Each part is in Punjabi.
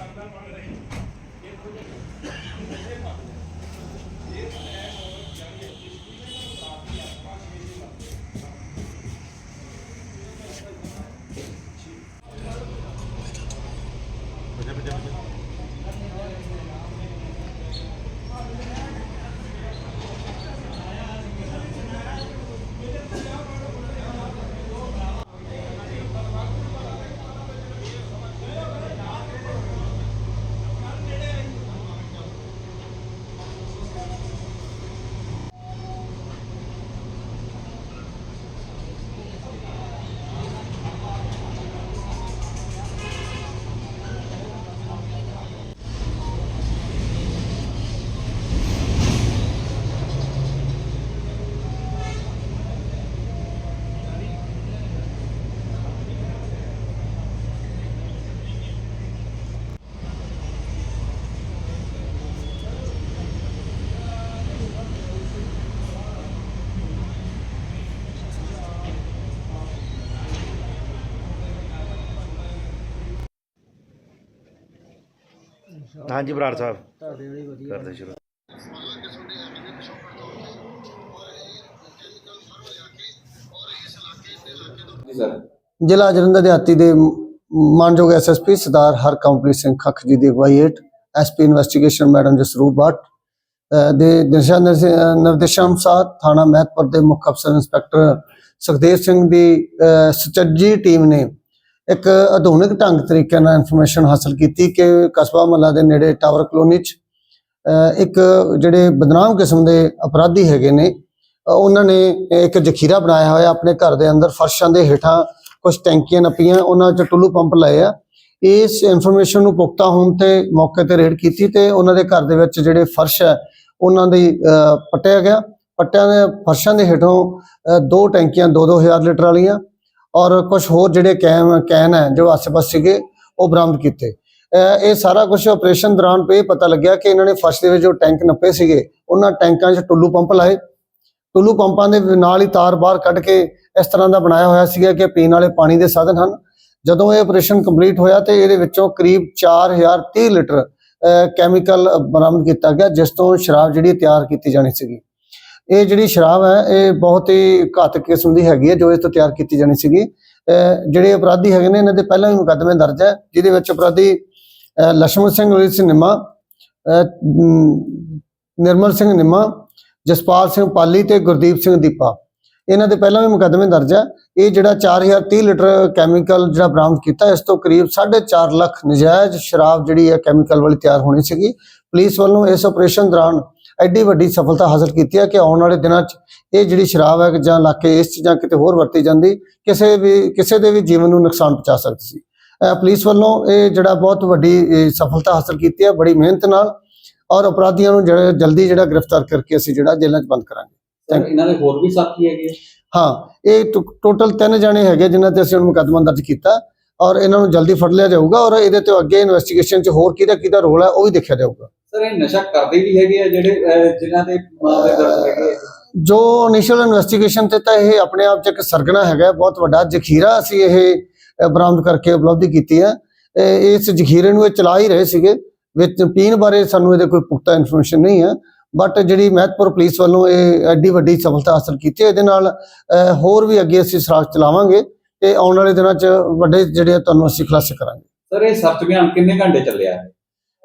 ਕਰਦਾ ਬਣ ਰਹੀ ਇਹ ਪ੍ਰੋਜੈਕਟ ਇਹ ਪਾਸ ਇਹ ਹੈ ਹਾਂਜੀ ਬਰਾੜ ਸਾਹਿਬ। ਤੁਹਾਡੇ ਵਾਲੀ ਵਧੀਆ। ਕਰਦੇ ਸ਼ੁਰੂ। ਜ਼ਿਲ੍ਹਾ ਜਲੰਧਰ ਦਿਹਾਤੀ ਦੇ ਮਾਨਯੋਗ ਐਸਐਸਪੀ ਸਰਦਾਰ ਹਰਕੰਪ੍ਰੀਤ ਸਿੰਘ ਖੱਖ ਜੀ ਦੀ ਅਗਵਾਈ ਹੇਠ SP investigation madam Jasroop Bhatt ਦੇ ਦਿਸ਼ਾ ਨਿਰਦੇਸ਼ਾਂ ਅਨੁਸਾਰ ਥਾਣਾ ਮਹਿਤਪੁਰ ਦੇ ਮੁੱਖ ਅਫਸਰ ਇੰਸਪੈਕਟਰ ਸੁਖਦੇਵ ਸਿੰਘ ਦੀ ਸੁਚੱਜੀ ਟੀਮ ਨੇ ਇੱਕ ਆਧੁਨਿਕ ਢੰਗ ਤਰੀਕੇ ਨਾਲ ਇਨਫੋਰਮੇਸ਼ਨ ਹਾਸਲ ਕੀਤੀ ਕਿ ਕਸਬਾ ਮੱਲਾ ਦੇ ਨੇੜੇ ਟਾਵਰ ਕਲੋਨੀ 'ਚ ਇੱਕ ਜਿਹੜੇ ਬਦਨਾਮ ਕਿਸਮ ਦੇ ਅਪਰਾਧੀ ਹੈਗੇ ਨੇ ਉਹਨਾਂ ਨੇ ਇੱਕ ਜ਼ਖੀਰਾ ਬਣਾਇਆ ਹੋਇਆ ਆਪਣੇ ਘਰ ਦੇ ਅੰਦਰ ਫਰਸ਼ਾਂ ਦੇ ਹੇਠਾਂ ਕੁਝ ਟੈਂਕੀਆਂ ਨੱਪੀਆਂ ਉਹਨਾਂ 'ਚ ਟੁੱਲੂ ਪੰਪ ਲਾਏ ਆ। ਇਸ ਇਨਫੋਰਮੇਸ਼ਨ ਨੂੰ ਪੁਖਤਾ ਹੋਣ ਤੇ ਮੌਕੇ ਤੇ ਰੇਡ ਕੀਤੀ ਤੇ ਉਹਨਾਂ ਦੇ ਘਰ ਦੇ ਵਿੱਚ ਜਿਹੜੇ ਫਰਸ਼ ਹੈ ਉਹਨਾਂ ਦੀ ਅ, ਪੱਟਿਆ ਗਿਆ। ਪੱਟਿਆਂ ਦੇ ਫਰਸ਼ਾਂ ਦੇ ਹੇਠੋਂ ਦੋ ਟੈਂਕੀਆਂ 2-2000 ਲੀਟਰ ਵਾਲੀਆਂ ਔਰ ਕੁਝ ਹੋਰ ਜਿਹੜੇ ਕੈਮ, ਕੈਨ ਹੈ, ਜੋ ਆਸ-ਪਾਸ ਸੀਗੇ, ਉਹ ਬਰਾਮਦ ਕੀਤੇ। ਇਹ ਸਾਰਾ ਕੁਝ ਆਪਰੇਸ਼ਨ ਦੌਰਾਨ ਇਹ ਪਤਾ ਲੱਗਿਆ ਕਿ ਇਹਨਾਂ ਨੇ ਫਰਸ਼ ਦੇ ਵਿੱਚ ਜੋ ਟੈਂਕ ਨੱਪੇ ਸੀਗੇ, ਉਹਨਾਂ ਟੈਂਕਾਂ 'ਚ ਟੁੱਲੂ ਪੰਪ ਲਾਏ। ਟੁੱਲੂ ਪੰਪਾਂ ਦੇ ਨਾਲ ਹੀ ਤਾਰ ਬਾਹਰ ਕੱਢ ਕੇ ਇਸ ਤਰ੍ਹਾਂ ਦਾ ਬਣਾਇਆ ਹੋਇਆ ਸੀਗਾ ਕਿ ਪੀਣ ਵਾਲੇ ਪਾਣੀ ਦੇ ਸਾਧਨ ਹਨ। ਜਦੋਂ ਇਹ ਆਪਰੇਸ਼ਨ ਕੰਪਲੀਟ ਹੋਇਆ ਤੇ ਇਹਦੇ ਵਿੱਚੋਂ ਕਰੀਬ 4030 ਲੀਟਰ ਕੈਮੀਕਲ ਬਰਾਮਦ ਕੀਤਾ ਗਿਆ, ਜਿਸ ਤੋਂ ਸ਼ਰਾਬ ਜਿਹੜੀ ਤਿਆਰ ਕੀਤੀ ਜਾਣੀ ਸੀਗੀ। ਇਹ ਜਿਹੜੀ ਸ਼ਰਾਬ ਹੈ, ਇਹ ਬਹੁਤ ਹੀ ਘਾਤਕ ਕਿਸਮ ਦੀ ਹੈਗੀ ਹੈ, ਜੋ ਇਸ ਤੋਂ ਤਿਆਰ ਕੀਤੀ ਜਾਣੀ ਸੀਗੀ। ਜਿਹੜੇ ਅਪਰਾਧੀ ਹੈਗੇ ਨੇ, ਇਹਨਾਂ ਦੇ ਪਹਿਲਾਂ ਵੀ ਮੁਕੱਦਮੇ ਦਰਜ ਹੈ, ਜਿਹਦੇ ਵਿੱਚ ਅਪਰਾਧੀ ਲక్ష్ਮਣ ਸਿੰਘ ਉਰਿਸ ਨਿਮਾ ਨਿਰਮਲ ਸਿੰਘ ਨਿਮਾ, ਜਸਪਾਲ ਸਿੰਘ ਪਾਲੀ ਤੇ ਗੁਰਦੀਪ ਸਿੰਘ ਦੀਪਾ। ਇਹਨਾਂ ਦੇ ਪਹਿਲਾਂ ਵੀ ਮੁਕੱਦਮੇ ਦਰਜ ਹੈ। ਇਹ ਜਿਹੜਾ 4030 ਲੀਟਰ ਕੈਮੀਕਲ ਜਿਹੜਾ ਬਰਾਮਦ ਕੀਤਾ, ਇਸ ਤੋਂ ਕਰੀਬ 4.5 ਲੱਖ ਨਜਾਇਜ਼ ਸ਼ਰਾਬ ਜਿਹੜੀ ਹੈ ਕੈਮੀਕਲ ਵਾਲੀ ਤਿਆਰ ਹੋਣੀ ਸੀਗੀ। ਪੁਲਿਸ ਵੱਲੋਂ ਇਸ ਆਪਰੇਸ਼ਨ ਦੌਰਾਨ ਐਡੀ ਵੱਡੀ ਸਫਲਤਾ ਹਾਸਲ ਕੀਤੀ ਹੈ ਕਿ ਆਉਣ ਵਾਲੇ ਦਿਨਾਂ 'ਚ ਇਹ ਜਿਹੜੀ ਸ਼ਰਾਬ ਹੈ ਜਾਂ ਇਲਾਕੇ ਇਸ 'ਚ ਜਾਂ ਕਿਤੇ ਹੋਰ ਵਰਤੀ ਜਾਂਦੀ ਕਿਸੇ ਵੀ ਕਿਸੇ ਦੇ ਵੀ ਜੀਵਨ ਨੂੰ ਨੁਕਸਾਨ ਪਹੁੰਚਾ ਸਕਦੀ ਸੀ। ਪੁਲਿਸ ਵੱਲੋਂ ਇਹ ਜਿਹੜਾ ਬਹੁਤ ਵੱਡੀ ਸਫਲਤਾ ਹਾਸਲ ਕੀਤੀ ਹੈ ਬੜੀ ਮਿਹਨਤ ਨਾਲ ਔਰ ਅਪਰਾਧੀਆਂ ਨੂੰ ਜਿਹੜਾ ਜਲਦੀ ਜਿਹੜਾ ਗ੍ਰਿਫਤਾਰ ਕਰਕੇ ਅਸੀਂ ਜਿਹੜਾ ਜੇਲ੍ਹਾਂ 'ਚ ਬੰਦ ਕਰਾਂਗੇ। ਇਹਨਾਂ ਦੇ ਹੋਰ ਵੀ ਸਾਥੀ ਹੈਗੇ? ਹਾਂ ਇਹ ਟੋਟਲ ਤਿੰਨ ਜਣੇ ਹੈਗੇ ਜਿਨ੍ਹਾਂ ਤੇ ਅਸੀਂ ਹੁਣ ਮੁਕੱਦਮਾ ਦਰਜ ਕੀਤਾ ਔਰ ਇਹਨਾਂ ਨੂੰ ਜਲਦੀ ਫੜ ਲਿਆ ਜਾਊਗਾ ਔਰ ਇਹਦੇ ਤੇ ਅੱਗੇ ਇਨਵੈਸਟੀਗੇਸ਼ਨ 'ਚ ਹੋਰ ਕਿਹਦਾ ਕਿਹਦਾ ਰੋਲ ਹੈ ਉਹ ਵੀ ਦੇਖਿਆ ਜਾਊਗਾ। ਸਰ ਇਹ ਨਸ਼ਾ ਕਰਦੇ ਵੀ ਹੈਗੇ ਆ ਜਿਹੜੇ ਜਿਨ੍ਹਾਂ ਦੇ ਮਾਮਲੇ ਦਰਜ ਹੈਗੇ? ਜੋ ਇਨੀਸ਼ੀਅਲ ਇਨਵੈਸਟੀਗੇਸ਼ਨ ਤੇ ਤਾਂ ਇਹ ਆਪਣੇ ਆਪ 'ਚ ਇੱਕ ਸਰਗਨਾ ਹੈਗਾ ਬਹੁਤ ਵੱਡਾ ਜ਼ਖੀਰਾ ਅਸੀਂ ਇਹ ਬਰਾਮਦ ਕਰਕੇ ਉਪਲਬਧੀ ਕੀਤੀ ਹੈ। ਇਸ ਜ਼ਖੀਰੇ ਨੂੰ ਇਹ ਚਲਾ ਹੀ ਰਹੇ ਸੀਗੇ ਵਿੱਚ ਪੀਣ ਬਾਰੇ ਸਾਨੂੰ ਇਹਦੇ ਕੋਈ ਪੁਖਤਾ ਇਨਫੋਰਮੇਸ਼ਨ ਨਹੀਂ ਹੈ। ਬਟ ਜਿਹੜੀ ਮਹਿਤਪੁਰ ਪੁਲਿਸ ਵੱਲੋਂ ਇਹ ਐਡੀ ਵੱਡੀ ਸਫਲਤਾ ਹਾਸਲ ਕੀਤੀ ਹੈ ਇਹਦੇ ਨਾਲ ਹੋਰ ਵੀ ਅੱਗੇ ਅਸੀਂ ਸਰਾਖ ਚਲਾਵਾਂਗੇ ਤੇ ਆਉਣ ਵਾਲੇ ਦਿਨਾਂ 'ਚ ਵੱਡੇ ਜਿਹੜੇ ਤੁਹਾਨੂੰ ਅਸੀਂ ਖੁਲਾਸੇ ਕਰਾਂਗੇ। ਸਰ ਇਹ ਸਰਚ ਅਭਿਆਨ ਕਿੰਨੇ ਘੰਟੇ ਚੱਲਿਆ ਹੈ?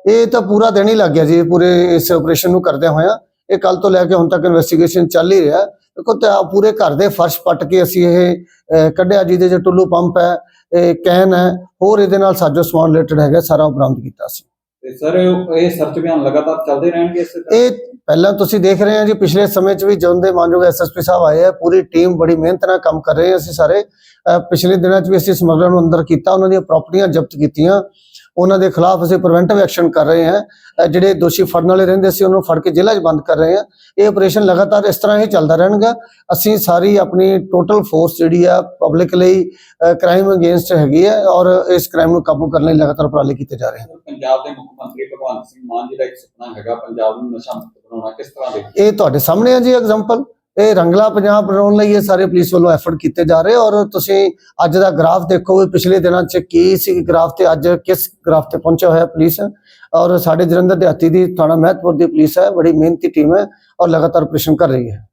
ਇਹ ਤਾਂ ਪੂਰਾ ਦਿਨ ਹੀ ਲੱਗ ਗਿਆ ਜੀ ਇਹ ਪੂਰੇ ਇਸ ਆਪਰੇਸ਼ਨ ਨੂੰ ਕਰਦਿਆਂ ਹੋਇਆਂ। ਇਹ ਕੱਲ ਤੋਂ ਲੈ ਕੇ ਹੁਣ ਤੱਕ ਇਨਵੈਸਟੀਗੇਸ਼ਨ ਚੱਲ ਹੀ ਰਿਹਾ। ਦੇਖੋ ਤਾਂ ਪੂਰੇ ਘਰ ਦੇ ਫਰਸ਼ ਪੱਟ ਕੇ ਅਸੀਂ ਇਹ ਕੱਢਿਆ ਜਿਹਦੇ 'ਚ ਟੁੱਲੂ ਪੰਪ ਹੈ ਇਹ ਕੈਨ ਹੈ ਹੋਰ ਇਹਦੇ ਨਾਲ ਸਾਜੋ ਸਮਾਨ ਰਿਲੇਟਡ ਹੈਗਾ ਸਾਰਾ ਬਰਾਮਦ ਕੀਤਾ ਸੀ ਤੇ ਸਰ ਇਹ ਸਰਚ ਅਭਿਆਨ ਲਗਾਤਾਰ ਚੱਲਦੇ ਰਹਿਣਗੇ ਇਸੇ ਤਰ੍ਹਾਂ? ਇਹ ਪਹਿਲਾਂ ਤੁਸੀਂ ਦੇਖ ਰਹੇ ਹੋ ਜੀ ਪਿਛਲੇ ਸਮੇਂ 'ਚ ਵੀ ਜਦੋਂ ਦੇ ਮਾਨਯੋਗ ਐਸਐਸਪੀ ਸਾਹਿਬ ਆਏ ਆ ਪੂਰੀ ਟੀਮ ਬੜੀ ਮਿਹਨਤ ਨਾਲ ਕੰਮ ਕਰ ਰਹੇ ਹਾਂ ਅਸੀਂ ਸਾਰੇ। ਪਿਛਲੇ ਦਿਨਾਂ 'ਚ ਵੀ ਅਸੀਂ ਸਮਗਲਰਾਂ ਨੂੰ ਅੰਦਰ ਕੀਤਾ ਉਹਨਾਂ ਦੀਆਂ ਪ੍ਰਾਪਰਟੀਆਂ ਜ਼ਬਤ ਕੀਤੀਆਂ। ਉਹਨਾਂ ਦੇ ਖਿਲਾਫ ਅਸੀਂ ਪ੍ਰੀਵੈਂਟਿਵ ਐਕਸ਼ਨ ਕਰ ਰਹੇ ਹਾਂ। ਜਿਹੜੇ ਦੋਸ਼ੀ ਫੜਨ ਵਾਲੇ ਰਹਿੰਦੇ ਸੀ ਉਹਨਾਂ ਨੂੰ ਫੜ ਕੇ ਜੇਲ੍ਹਾਂ 'ਚ ਬੰਦ ਕਰ ਰਹੇ ਹਾਂ। ਇਹ ਆਪਰੇਸ਼ਨ ਲਗਾਤਾਰ ਇਸ ਤਰ੍ਹਾਂ ਹੀ ਚੱਲਦਾ ਰਹਿਣਗਾ। ਅਸੀਂ ਸਾਰੀ ਆਪਣੀ ਟੋਟਲ ਫੋਰਸ ਜਿਹੜੀ ਆ ਪਬਲਿਕ ਲਈ ਕ੍ਰਾਈਮ ਅਗੇਂਸਟ ਹੈਗੀ ਹੈ ਔਰ ਇਸ ਕ੍ਰਾਈਮ ਨੂੰ ਕਾਬੂ ਕਰਨ ਲਈ ਲਗਾਤਾਰ ਉਪਰਾਲੇ ਕੀਤੇ ਜਾ ਰਹੇ ਹਨ। ਪੰਜਾਬ ਦੇ ਮੁੱਖ ਮੰਤਰੀ ਭਗਵੰਤ ਸਿੰਘ ਮਾਨ ਜੀ ਦਾ ਇੱਕ ਸੁਪਨਾ ਹੈਗਾ ਪੰਜਾਬ ਨੂੰ ਨਸ਼ਾ ਮੁਕਤ ਬਣਾਉਣਾ ਕਿਸ ਤਰ੍ਹਾਂ ਦੇ ਇਹ ਤੁਹਾਡੇ ਸਾਹਮਣੇ ਹੈ ਜੀ ਐਗਜ਼ਾਮਪਲ ਇਹ ਰੰਗਲਾ ਪੰਜਾਬ ਬਣਾਉਣ ਲਈ ਇਹ ਸਾਰੇ ਪੁਲਿਸ ਵੱਲੋਂ ਐਫਰਟ ਕੀਤੇ ਜਾ ਰਹੇ ਔਰ ਤੁਸੀਂ ਅੱਜ ਦਾ ਗ੍ਰਾਫ ਦੇਖੋ ਵੀ ਪਿਛਲੇ ਦਿਨਾਂ 'ਚ ਕੀ ਸੀ ਗ੍ਰਾਫ ਤੇ ਅੱਜ ਕਿਸ ਗ੍ਰਾਫ ਤੇ ਪਹੁੰਚਿਆ ਹੋਇਆ ਪੁਲਿਸ ਔਰ ਸਾਡੇ ਜਲੰਧਰ ਦਿਹਾਤੀ ਦੀ ਥਾਣਾ ਮਹਿਤਪੁਰ ਦੀ ਪੁਲਿਸ ਹੈ, ਬੜੀ ਮਿਹਨਤੀ ਟੀਮ ਹੈ ਔਰ ਲਗਾਤਾਰ ਆਪਰੇਸ਼ਨ ਕਰ ਰਹੀ ਹੈ।